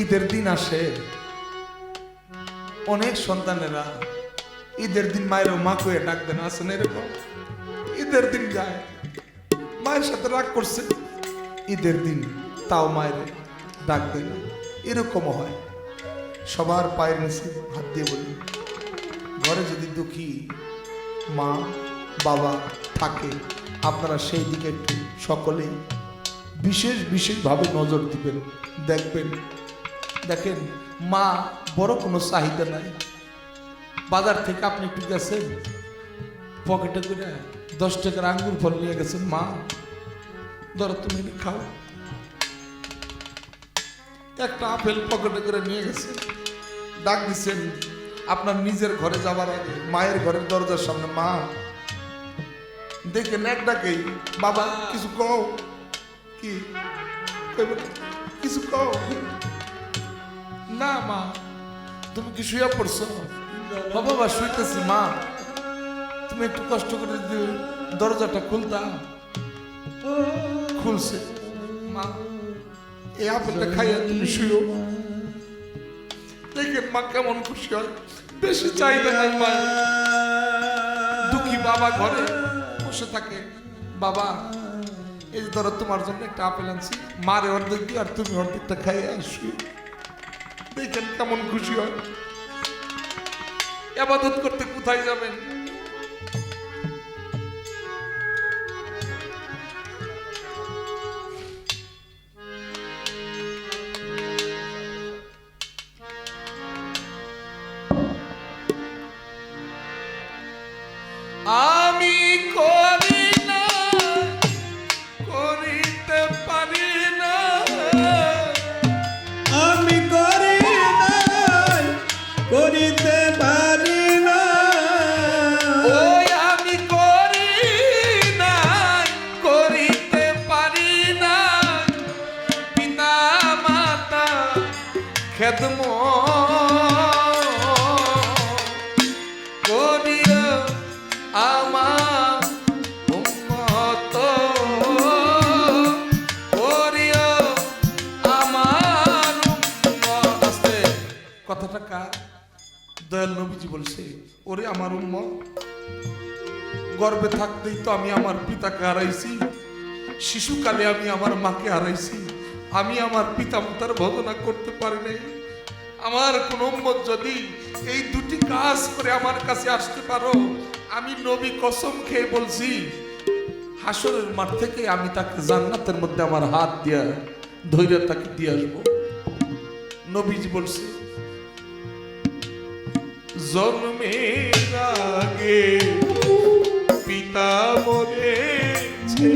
ঈদের দিন আসে। অনেক সন্তানেরা ঈদের দিন মায়ের মা কয়ে ডাকবেন আসেন এরকম। ঈদের দিন যায়। মায়ের সাথে রাগ করছে। ঈদের দিন তাও মায়ের ডাকবে না এরকমও হয়। সবার পায়ের নিচে হাত দিয়ে বলি, ঘরে যদি দুঃখী মা, বাবা থাকে, আপনারা সেই দিকে একটু সকলেই বিশেষ, বিশেষভাবে নজর দিবেন, দেখবেন দেখেন, মা বড় কোনো চাহিদা নাই। বাজার থেকে আপনি একটু গেছেন, পকেটে করে দশ টাকার আঙ্গুর ফল নিয়ে গেছেন, মা, ধরো তুমি খাও। একটা আপেল পকেটে করে নিয়ে গেছেন, ডাক দিচ্ছেন আপনার নিজের ঘরে যাবার আগে মায়ের ঘরের দরজার সামনে, মা দেখেন এক ডাকেই বাবা, কিছু কও। কি? কিছু কও। না, মা। তুমি কি শুয়ে পড়ছো? বাবা শুইতেছি, মা। তুমি একটু কষ্ট করে যদি দরজাটা খুলতা। খুলছে। মা, এই আপেলটা খাইয়া তুমি শুয়েও দেখেন মা কেমন খুশি হয়। বেশি চাহিদা নাই, মা। দুঃখী বাবা ঘরে বসে থাকে। বাবা, এই ধরো তোমার জন্য একটা আপেল আনছি। মারে অর্ধেক দিই আর তুমি অর্ধেকটা খাইয়ে আসি দেখেন কেমন খুশি হয়। আবাদত করতে কোথায় যাবেন? দয়াল নবীজি বলছে, ওরে আমার উম্ম গর্বে থাকতেই তো আমি আমার পিতাকে হারাইছি। শিশুকালে আমি আমার মাকে হারাইছি। আমি আমার পিতা মাতার ভজনা করতে পারি নাই। আমার কোন উম্মত যদি এই দুটি কাজ করে আমার কাছে আসতে পারো, আমি নবী কসম খেয়ে বলছি, হাসরের মাঠ থেকে আমি তাকে জান্নাতের মধ্যে আমার হাত দিয়া ধৈর্য তাকে দিয়ে আসব। নবীজি বলছে জন্মের আগে পিতা মরেছে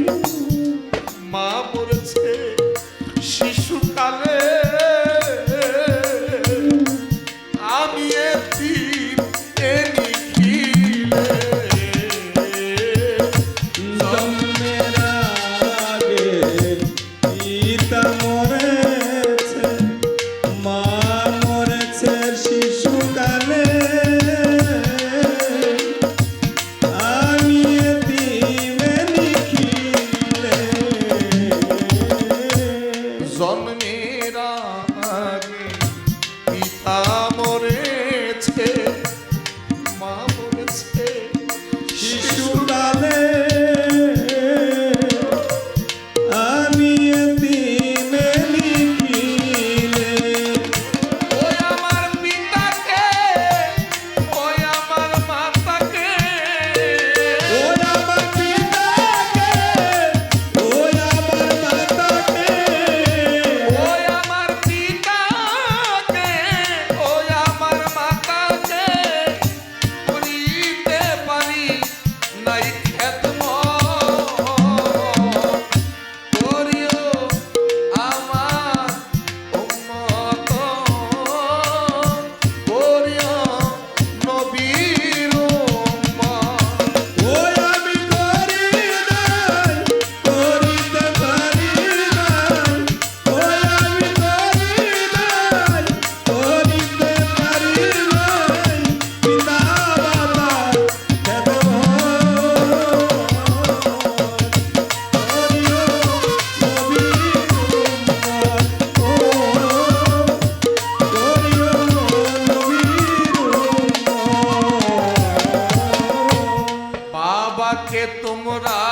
মা আমাকে তোমরা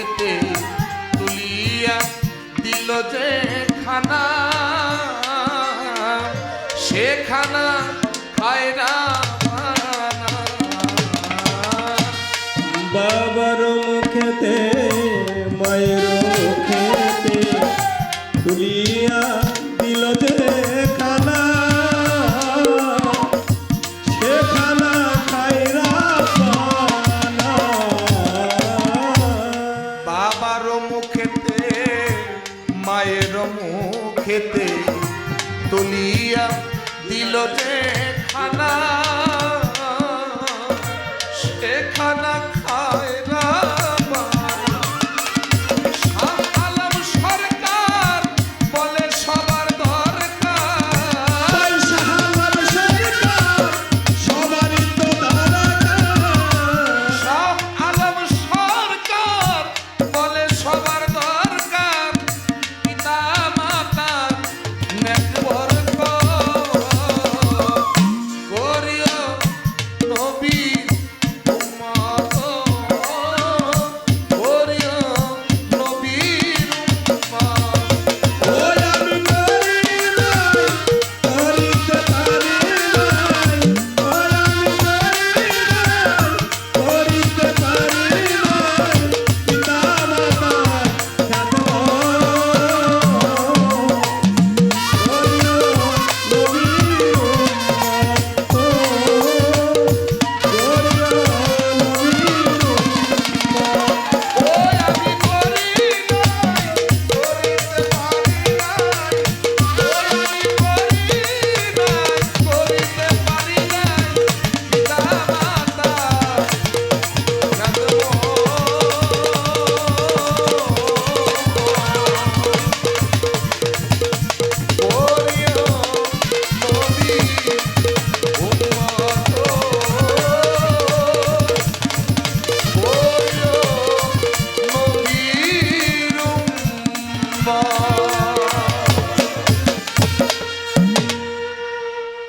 হইতে তুলিয়া দিল যে খানা। সে খানা খায় না বাবার মুখেতে, মায়ের মুখেতে তুলিয়া দিল যে গেল